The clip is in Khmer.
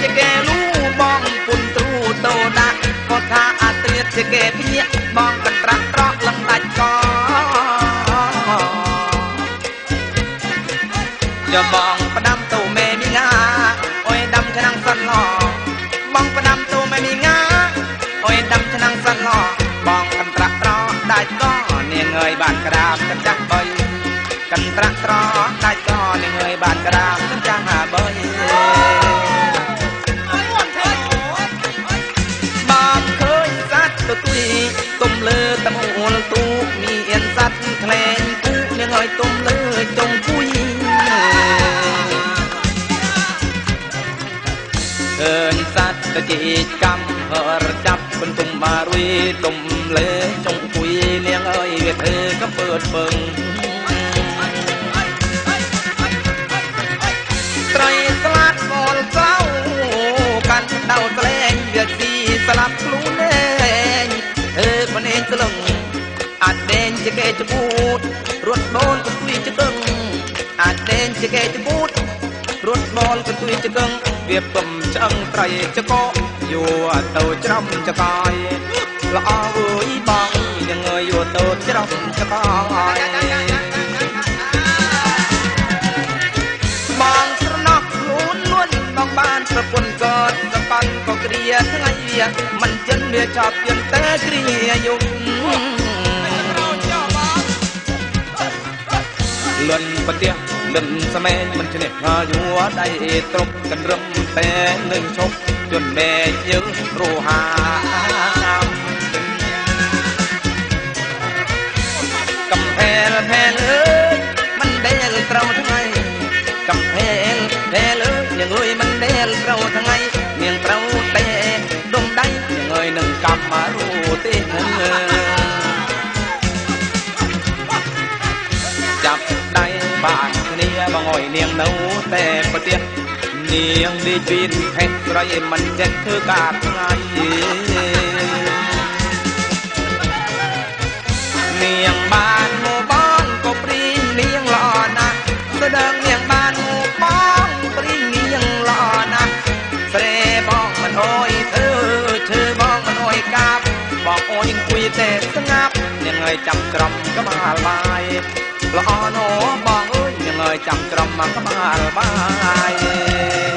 ជាគេលូបងពុនទ្រូតោដាក់ក៏ថាអាត្រៀតជាគេភ្ញាក់បងកន្ត្រាក់ត្រកលំដាច់កចាំបងផ្ដាំទៅមេមីងាអុយដាំឆ្នាំងសន្លបងផ្ដាំទៅមេមីងាអុយដាំឆ្នាំងសន្លបងកន្ត្រាក់ត្រកដាច់កនាងអើយបានក្រាបកញ្ចាស់បុយកន្ត្រាក់ត្រកដាច់កនាងអើយបានក្រាប ឃើញសត្វទៅជីកកម្មហរចាប់បន្ទុំបារុយទុំលើចុងគួយនាងអើយវាធ្វើក៏ពើតពឹងត្រីស្លាត់មលសៅកាន់ដៅស្លែងវាស៊ីស្លាប់ខ្លួនឯងអើបនេងស្លឹងអាចដេញជាគេចពូតរត់ដូនកន្ទុយចកឹងអាចដេញជាគេចពូត រត់បលកន្ទុយចកឹងវាពំឆ្អឹងត្រីចកកយោទៅច្រំចកយល្អអើយបងยังើយយោទៅច្រំចកយបងស្រណោះខ្លួនលួនបងបានប្រពន្ធកតសប៉ាន់ក៏គ្រាថ្ងៃវាមិនចិនវាចប់យន្តតែគ្រាយំលន់ប្រទះ លិនស្មែងមិនឈ្នះងាយួរដៃត្រប់កន្រឹមតែនឹងឈប់ជន់មែកយើងរហា គ្នាបងអើយនាងនៅតែប្រទះនាងឌីពីនហេតុស្រីមិនចេះធ្វើការថ្ងៃនាងបានមកបងក៏ព្រីងនាងល្អណាស់ស្ដើងនាងបានមកបងព្រីងនាងល្អណាស់ស្រែបងមិនអើយធ្វើឈើបងមិនអើយកាប់បងអើយអង្គុយតែស្ងាប់នាងអើយចាំក្រំក្បាលបាយល្អណោបងអើយនាងអើយ ចាំក្រំមកក្បាលបាយ